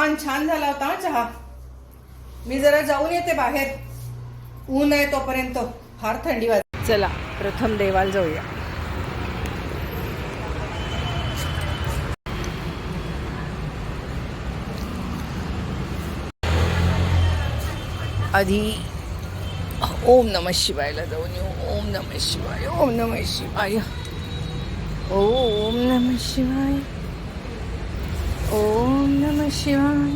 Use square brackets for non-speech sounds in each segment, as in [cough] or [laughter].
छान छान झाला होता चहा. मी जरा जाऊन येते बाहेर. ऊन आहे तोपर्यंत. फार थंडी वाजते चला प्रथम देवाला जाऊया. आधी ओम नम शिवायला जाऊन येऊ. ओम नम शिवाय ओम नम शिवाय. ओम नम शिवाय. ओम नम शिवाय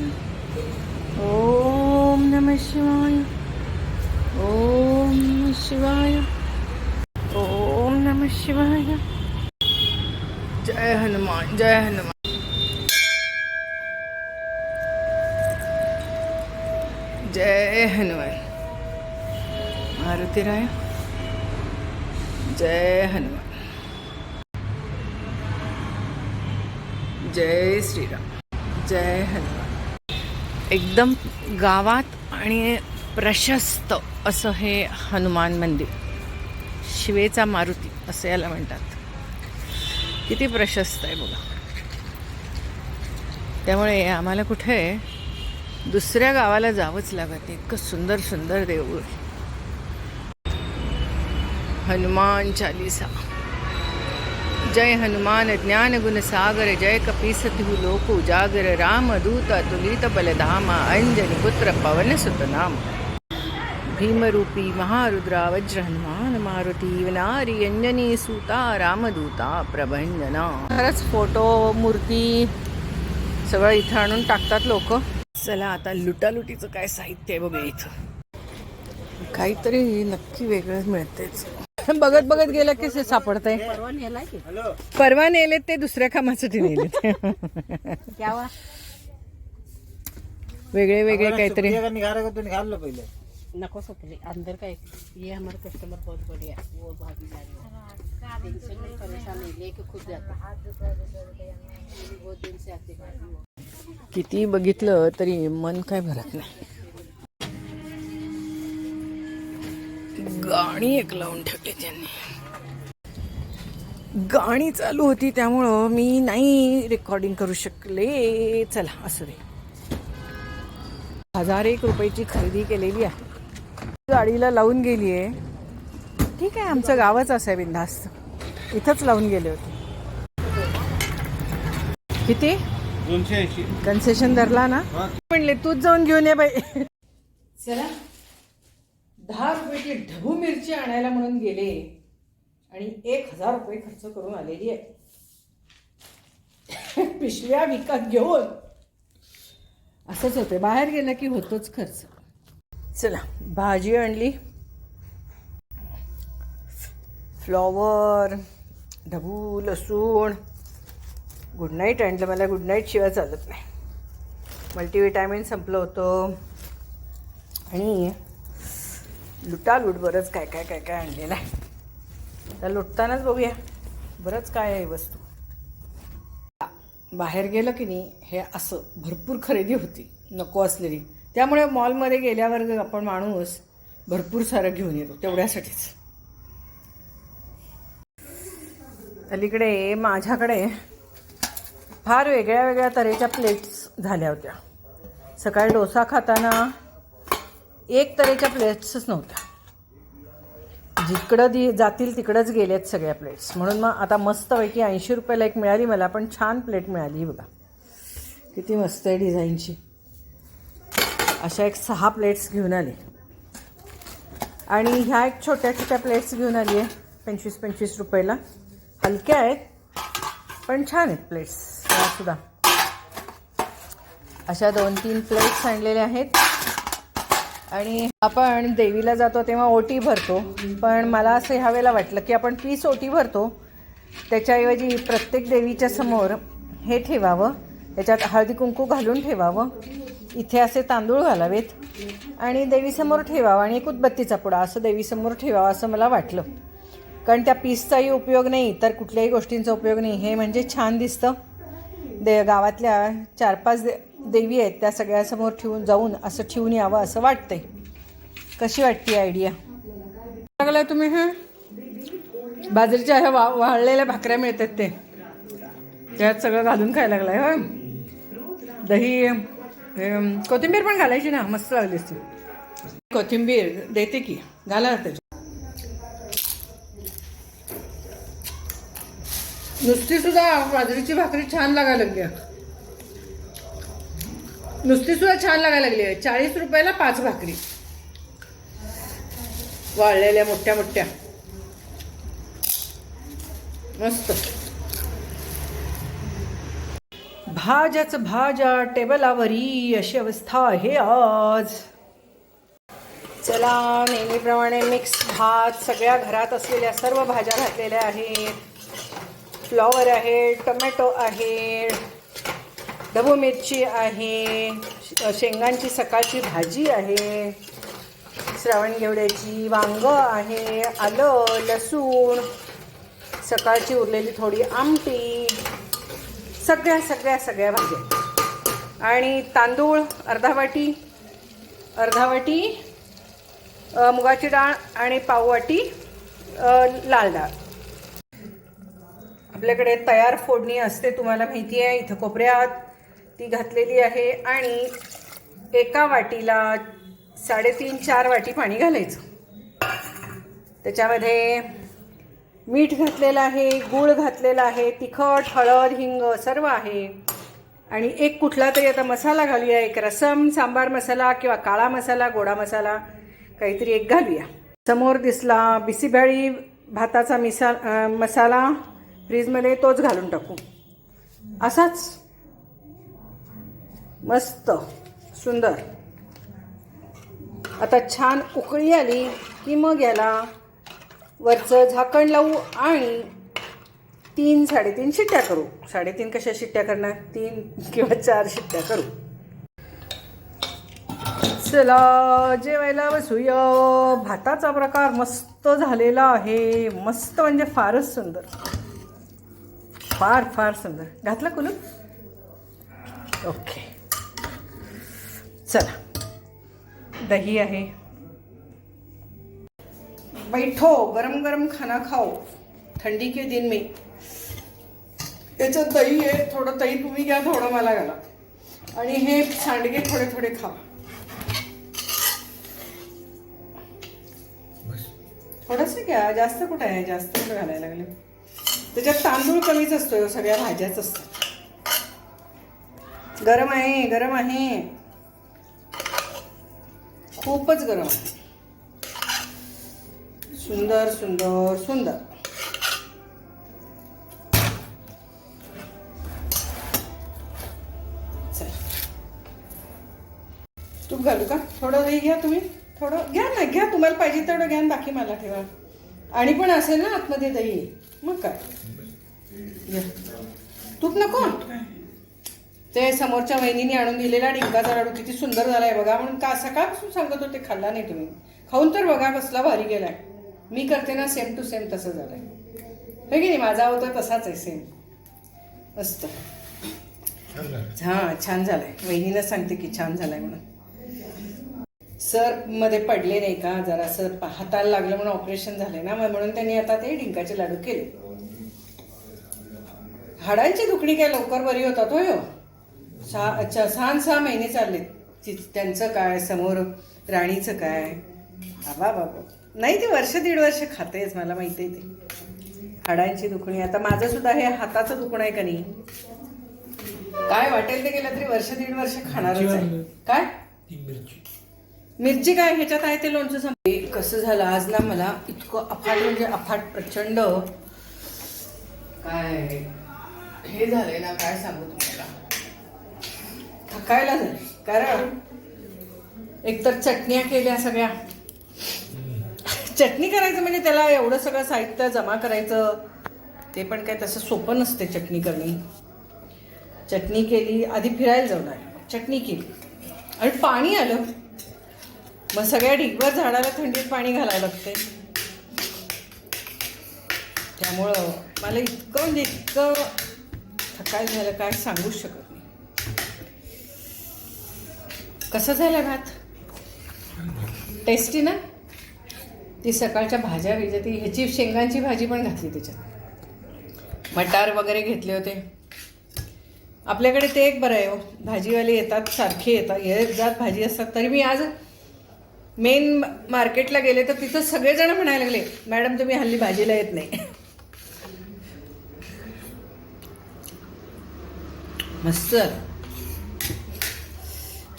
ओम नम शिवाय ओम नम शिवाय ओम नम शिवाय। जय हनुमान जय हनुमान। जय हनुमान। मारुती राय। जय हनुमान। जय श्रीराम. जय हनुमान. एकदम गावात आणि प्रशस्त असं हे हनुमान मंदिर. शिवेचा मारुती असं याला म्हणतात. किती प्रशस्त आहे बघा. त्यामुळे आम्हाला कुठे दुसऱ्या गावाला जावंच लागत इतकं सुंदर सुंदर देऊळ. हनुमान चालीसा. जय हनुमान ज्ञान गुण सागर जय कपीसतु लोक उजागर राम दूत तुलित बलधामा अंजनी पुत्र पवन सुतनाम भीमरूपी महारुद्रा वज्र हनुमान मारुती नारी अंजनी सूता रामदूता प्रभंजना खरंच फोटो मूर्ती सगळं इथं आणून टाकतात लोक. चला आता लुटालुटीचं काय साहित्य आहे बघूया इथं. काहीतरी नक्की वेगळं मिळतेच [laughs] बघत बघत गेलं की ते सापडतंय. परवा नेलेत ते दुसऱ्या कामासाठी नेलेत. [laughs] वेगळे वेगळे काहीतरी. नको सपने अंदर का ये हमारे कस्टमर बहुत बढ़िया है वो भाभी जा रही है। टेंशन में परेशान नहीं लेके खुद जाता मेरी बहुत दिन से आते भाभी वो किती बघितलं तरी मन काय भरत नाही. गाणी एक लावून ठेवली त्यांनी. गाणी चालू होती त्यामुळं मी नाही रेकॉर्डिंग करू शकले. चला असू दे. हजार एक रुपयाची खरेदी केलेली आहे. गाडीला लावून गेली आहे. ठीक आहे आमचं गावच असं आहे बिंदास्त इथंच लावून गेले होते. किती? दोनशे ऐंशी. कन्सेशन धरला ना? म्हणले तूच जाऊन घेऊन ये बाई. चला. दहा रुपयाची ढबू मिरची आणायला म्हणून गेले आणि एक हजार रुपये खर्च करून आलेली आहे. [laughs] पिशव्या विकत घेऊन. असंच होते बाहेर गेलं की होतोच खर्च. चला भाजी आणली. फ्लॉवर ढबू लसूण. गुड नाईट आणलं. मला गुड नाईट शिवाय चालत नाही. मल्टीविटॅमिन संपलं होतं. आणि लुटालूट बरंच काय काय काय काय आणलेलं आहे तर लुटतानाच बघूया. बरंच काय आहे वस्तू. बाहेर गेलं की नाही हे असं भरपूर खरेदी होती. नको असलेली. त्यामुळे मॉलमध्ये गेल्यावर आपण माणूस भरपूर सारं घेऊन येतो तेवढ्यासाठीच. अलीकडे माझ्याकडे फार वेगळ्या वेगळ्या तऱ्हेच्या प्लेट्स झाल्या होत्या. सकाळी डोसा खाताना एक तऱ्हेच्या प्लेट्सच नव्हत्या. जिकडं दि जातील तिकडंच गेल्यात सगळ्या प्लेट्स म्हणून मग आता मस्तपैकी ऐंशी रुपयाला एक मिळाली मला पण छान प्लेट मिळाली बघा. किती मस्त आहे डिझाईनची अशा एक सहा प्लेट्स घेऊन आले. आणि ह्या एक छोट्या छोट्या प्लेट्स घेऊन आली आहे पंचवीस पंचवीस रुपयाला. हलक्या आहेत पण छान आहेत प्लेट्स सुद्धा. अशा दोन तीन प्लेट्स आणलेल्या आहेत. आणि आपण देवीला जातो तेव्हा ओटी भरतो. पण मला असं ह्या वेळेला वाटलं की आपण पीस ओटी भरतो. त्याच्याऐवजी प्रत्येक देवीच्या समोर हे ठेवावं. त्याच्यात हळदी कुंकू घालून ठेवावं. इथे असे तांदूळ घालावेत. आणि देवीसमोर ठेवावं आणि एक उदबत्तीचा पुडा असं देवीसमोर ठेवावं असं मला वाटलं. कारण त्या पीसचाही उपयोग नाही तर कुठल्याही गोष्टींचा उपयोग नाही. हे म्हणजे छान दिसतं. दे गावातल्या चार पाच दे देवी आहेत त्या सगळ्यासमोर ठेवून जाऊन असं ठेवून यावं असं वाटतंय. कशी वाटते आयडिया लागलाय तुम्ही हे? बाजरीच्या ह्या वा वाळलेल्या भाकऱ्या मिळतात ते. त्यात सगळं घालून खायला लागलाय होय दही कोथिंबीर पण घालायची ना मस्त लागली असते. कोथिंबीर देते की घाला त्याच्यात नुसती सुद्धा बाजरीची भाकरी छान लागायला लागली. नुसती सुद्धा छान लागायला लागली आहे. चाळीस रुपयाला पाच भाकरी. वाळलेल्या मोठ्या मोठ्या. मस्त. भाज्याच भाज्या टेबलावरी अशी अवस्था आहे आज. चला नेहमीप्रमाणे मिक्स भात सगळ्या घरात असलेल्या सर्व भाज्या घातलेल्या आहेत. फ्लॉवर आहे टोमॅटो आहे. ढबू मिरची आहे शेंगांची सकाळची भाजी आहे श्रावण घेवड्याची वांग आहे आलं लसूण सकाळची उरलेली थोडी आमटी सगळ्या सगळ्या सगळ्या भाज्या आणि तांदूळ अर्धा वाटी अर्धा वाटी मुगाची डाळ आणि पाववाटी लाल डाळ. आपल्याकडे तयार फोडणी असते तुम्हाला माहिती आहे इथं कोपऱ्यात ती घातलेली आहे आणि एका वाटीला साडेतीन चार वाटी पाणी घालायचं. त्याच्यामध्ये मीठ घातलेलं आहे गूळ घातलेला आहे तिखट हळद हिंग सर्व आहे. आणि एक कुठला तरी आता मसाला घालूया एक रसम सांबार मसाला किंवा काळा मसाला गोडा मसाला काहीतरी एक घालूया. समोर दिसला बिसीबेळी भाताचा मिसा मसाला. फ्रीजमध्ये तोच घालून टाकू. असाच. मस्त सुंदर. आता छान उकळी आली की मग याला वरचं झाकण लावू आणि तीन साडेतीन शिट्ट्या करू. साडेतीन कशा शिट्ट्या करणार? तीन किंवा चार शिट्ट्या करू. चला जेवायला बसूया. भाताचा प्रकार मस्त झालेला आहे. मस्त म्हणजे फारच सुंदर. फार फार सुंदर. घातलं कुलूप? ओके. चला. दही आहे. बैठो गरम गरम खाना खाओ. ठंडी के दिन में. याच्यात दही आहे थोडं दही तुम्ही घ्या थोडं मला घाला. आणि हे सांडगे थोडे थोडे खा. थोडंसं घ्या जास्त कुठं आहे? जास्त कुठं घालायला लागले? त्याच्यात तांदूळ कमीच असतो सगळ्या भाज्याच असतात. गरम आहे गरम आहे. खूपच गरम आहे. सुंदर सुंदर सुंदर. तूप घालू का? थोडं दही घ्या तुम्ही. थोडं घ्या ना घ्या. तुम्हाला पाहिजे तेवढं घ्या बाकी मला ठेवा. आणि पण असेल ना आतमध्ये दही. मग काय? घ्या. तूप नको? ते समोरच्या वहिनीने आणून दिलेला डिंकाचा लाडू किती सुंदर झालाय बघा. म्हणून का सकाळपासून सांगत होते खाल्ला नाही तुम्ही. खाऊन तर बघा कसला भारी गेलाय. मी करते ना सेम टू सेम तसं झालंय. हे की नाही? माझा होता तसाच आहे सेम मस्त. हा छान झालाय. वहिनीला सांगते की छान झालाय म्हणून. सरमध्ये पडले नाही का? जरा सर हाताला लागलं म्हणून ऑपरेशन झालंय ना? म्हणून त्यांनी आता ते डिंकाचे लाडू केले. हाडांची दुखणी काय लवकर बरी होतात हो? सहा अच्छा सहा सहा महिने चालले त्यांचं काय समोर राणीचं काय? आबा बाबा नाही ते वर्ष दीड वर्ष खातेच मला माहिती आहे ते. हाडांची दुखणी. आता माझं सुद्धा हे हाताचं दुखणं आहे का नाही? काय वाटेल ते गेलं तरी वर्ष दीड वर्ष खाणारच आहे. काय? मिरची. काय? ह्याच्यात आहे ते लोणचं हे कसं झालं? आज ना मला इतकं अफाट म्हणजे अफाट प्रचंड. काय? हे झालंय ना काय सांगू तुम्हाला? थकायला झाले कारण एकतर चटण्या केल्या सगळ्या. चटणी करायचं म्हणजे त्याला एवढं सगळं साहित्य जमा करायचं. ते पण काय तसं सोपं नसते चटणी करणे. चटणी केली आधी फिरायला जाऊन आले चटणी केली. आणि पाणी आलं. मग सगळ्या ढिगभर झाडाला थंडीत पाणी घालायला लागते. त्यामुळं मला इतकं म्हणजे इतकं थकाय झालं काय सांगूच शकत नाही कसं झालं भात? टेस्टी ना? ती सकाळच्या भाज्या बिज्या ती ह्याची शेंगांची भाजी पण घातली त्याच्यात मटार वगैरे घेतले होते. आपल्याकडे ते एक बरं आहे हो. भाजीवाले येतात सारखे येतात. येत जात भाजी असतात तरी मी आज मेन मार्केटला गेले तर तिथं सगळेजण म्हणायला लागले मॅडम तुम्ही हल्ली भाजीला येत नाही. मस्त.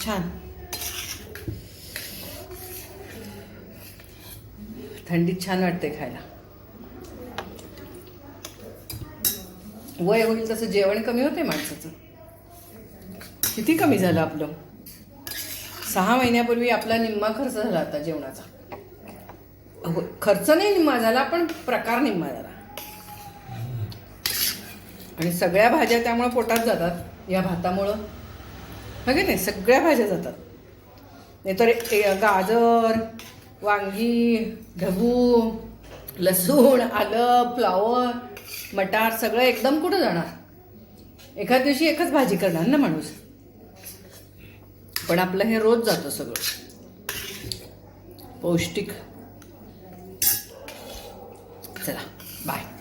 छान. थंडीत छान वाटते खायला. वय होईल तसं जेवण कमी होते माणसाचं. किती कमी झालं आपलं? सहा महिन्यापूर्वी आपला निम्मा खर्च झाला आता जेवणाचा. हो, खर्च नाही निम्मा झाला पण प्रकार निम्मा झाला. आणि सगळ्या भाज्या त्यामुळं पोटात जातात या भातामुळं. बघे नाही? सगळ्या भाज्या जातात. नाहीतर गाजर वांगी ढबू लसूण आलं फ्लावर मटार सगळं एकदम कुठं जाणार? एखाद दिवशी एकच भाजी करणार ना माणूस? पण आपलं हे रोज जातं सगळं. पौष्टिक. चला बाय